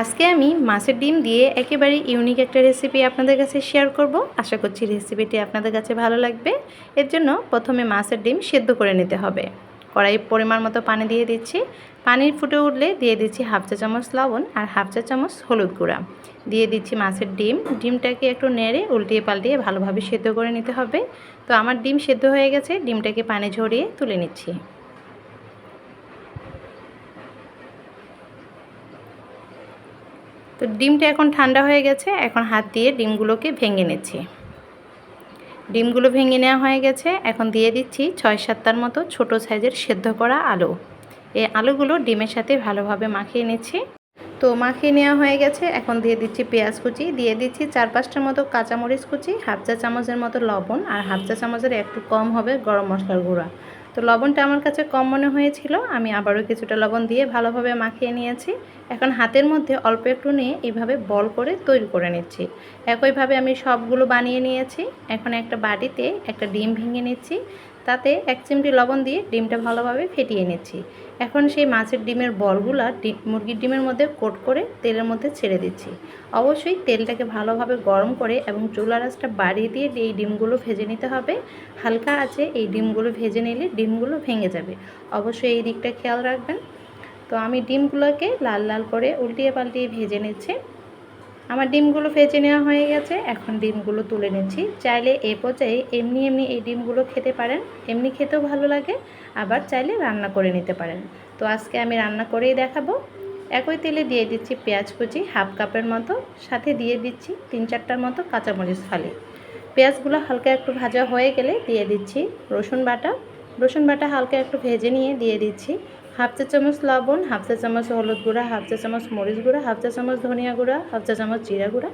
আজকে আমি মাছের ডিম দিয়ে একেবারে ইউনিক একটা রেসিপি আপনাদের কাছে শেয়ার করব। আশা করছি রেসিপিটি আপনাদের কাছে ভালো লাগবে। এর জন্য প্রথমে মাছের ডিম সেদ্ধ করে নিতে হবে। কড়াই পরিমাণ মতো পানি দিয়ে দিচ্ছি। পানি ফুটে উঠলে দিয়ে দিচ্ছি হাফ চা চামচ লবণ আর হাফ চা চামচ হলুদ গুঁড়া। দিয়ে দিচ্ছি মাছের ডিম। ডিমটাকে একটু নেড়ে, উল্টিয়ে পাল্টিয়ে ভালোভাবে সেদ্ধ করে নিতে হবে। তো আমার ডিম সেদ্ধ হয়ে গেছে। ডিমটাকে পানি ঝরিয়ে তুলে নিচ্ছি। তো ডিমটা এখন ঠান্ডা হয়ে গেছে, এখন হাত দিয়ে ডিমগুলোকে ভেঙে নিচ্ছি। ডিমগুলো ভেঙে নেওয়া হয়ে গেছে, এখন দিয়ে দিচ্ছি ছয় সাতটার মতো ছোট সাইজের সেদ্ধ করা আলু। এই আলুগুলো ডিমের সাথে ভালোভাবে মাখিয়ে নিচ্ছি। তো মাখিয়ে নেওয়া হয়ে গেছে, এখন দিয়ে দিচ্ছি পেঁয়াজ কুচি, দিয়ে দিচ্ছি চার পাঁচটার মতো কাঁচামরিচ কুচি, হাফ চা চামচের মতো লবণ, আর হাফ চা চামচের একটু কম হবে গরম মশলার গুঁড়া। তো লবণটা আমার কাছে কম মনে হয়েছিল, আমি আবারও কিছুটা লবণ দিয়ে ভালোভাবে মাখিয়ে নিয়েছি। এখন হাতের মধ্যে অল্প একটু নিয়ে এইভাবে বল করে তৈরি করে নিচ্ছি। একইভাবে আমি সবগুলো বানিয়ে নিয়েছি। এখন একটা বাটিতে একটা ডিম ভেঙে নিচ্ছি। তাতে এক চিমটি লবণ দিয়ে ডিমটা ভালোভাবে ফেটিয়ে নিচ্ছি। এখন সেই মাছের ডিমের বলগুলা মুরগির ডিমের মধ্যে কোট করে তেলের মধ্যে ছেড়ে দিচ্ছি। অবশ্যই তেলটাকে ভালোভাবে গরম করে এবং চুলার আঁচটা বাড়িয়ে দিয়ে এই ডিমগুলো ভেজে নিতে হবে। হালকা আছে এই ডিমগুলো ভেজে নিলে ডিমগুলো ভেঙে যাবে। অবশ্যই এই দিকটা খেয়াল রাখবেন। তো আমি ডিমগুলোকে লাল লাল করে উল্টিয়ে পাল্টিয়ে ভেজে নিচ্ছি। আমার ডিমগুলো ভেজে নেওয়া হয়ে গেছে, এখন ডিমগুলো তুলে নিচ্ছি। চাইলে এ পর্যায়ে এমনি এমনি এই ডিমগুলো খেতে পারেন, এমনি খেতেও ভালো লাগে, আবার চাইলে রান্না করে নিতে পারেন। তো আজকে আমি রান্না করেই দেখাবো। একই তেলে দিয়ে দিচ্ছি পেঁয়াজ কুচি, হাফ কাপের মতো, সাথে দিয়ে দিচ্ছি তিন চারটার মতো কাঁচামরিচ ফালি। পেঁয়াজগুলো হালকা একটু ভাজা হয়ে গেলে দিয়ে দিচ্ছি রসুন বাটা। রসুন বাটা হালকা একটু ভেজে নিয়ে দিয়ে দিচ্ছি। হাফ চা চামচ লবণ, হাফ চা চামচ হলুদ গুঁড়া, হাফ চা চামচ মরিচ গুঁড়া, হাফ চা চামচ ধনিয়া গুঁড়া, হাফ চা চামচ জিরা গুঁড়া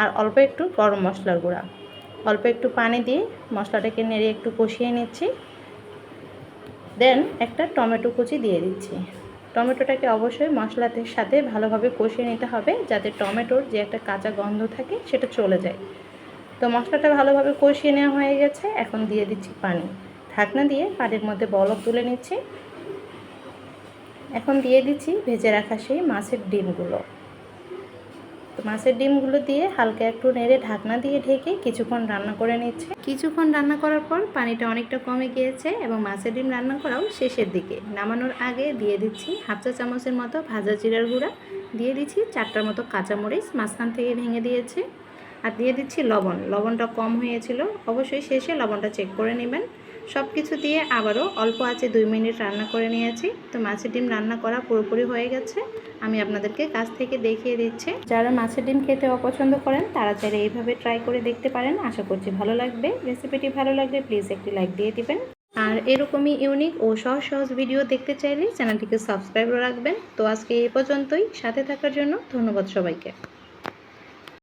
আর অল্প একটু গরম মশলার গুঁড়া। অল্প একটু পানি দিয়ে মশলাটাকে নেড়ে একটু কষিয়ে নিচ্ছি। দেন একটা টমেটো কুচি দিয়ে দিচ্ছি। টমেটোটাকে অবশ্যই মশলাতে সাথে ভালোভাবে কষিয়ে নিতে হবে যাতে টমেটোর যে একটা কাঁচা গন্ধ থাকে সেটা চলে যায়। তো মশলাটা ভালোভাবে কষিয়ে নেওয়া হয়ে গেছে, এখন দিয়ে দিচ্ছি পানি। ঢাকনা দিয়ে পানির মধ্যে বলক তুলে নিচ্ছি। এখন দিয়ে দিচ্ছি ভেজে রাখা সেই মাছের ডিমগুলো। তো মাছের ডিমগুলো দিয়ে হালকা একটু নেড়ে ঢাকনা দিয়ে ঢেকে কিছুক্ষণ রান্না করে নিচ্ছে। কিছুক্ষণ রান্না করার পর পানিটা অনেকটা কমে গিয়েছে এবং মাছের ডিম রান্না করাও শেষের দিকে। নামানোর আগে দিয়ে দিচ্ছি হাফ চা চামচের মতো ভাজা জিরার গুঁড়া। দিয়ে দিচ্ছি চারটার মতো কাঁচামরিচ, মাঝখান থেকে ভেঙে দিয়েছে। আর দিয়ে দিচ্ছি লবণ। লবণটা কম হয়েছিল। অবশ্যই শেষে লবণটা চেক করে নেবেন। সব কিছু দিয়ে আবারও অল্প আছে দুই মিনিট রান্না করে নিয়েছি। তো মাছের ডিম রান্না করা পুরোপুরি হয়ে গেছে। আমি আপনাদেরকে কাছ থেকে দেখিয়ে দিচ্ছি। যারা মাছের ডিম খেতে অপছন্দ করেন, তারা চাইলে এইভাবে ট্রাই করে দেখতে পারেন। আশা করছি ভালো লাগবে। রেসিপিটি ভালো লাগলে প্লিজ একটি লাইক দিয়ে দিবেন। আর এরকমই ইউনিক ও সহজ সহজ ভিডিও দেখতে চাইলে চ্যানেলটিকে সাবস্ক্রাইব রাখবেন। তো আজকে এই পর্যন্তই। সাথে থাকার জন্য ধন্যবাদ সবাইকে।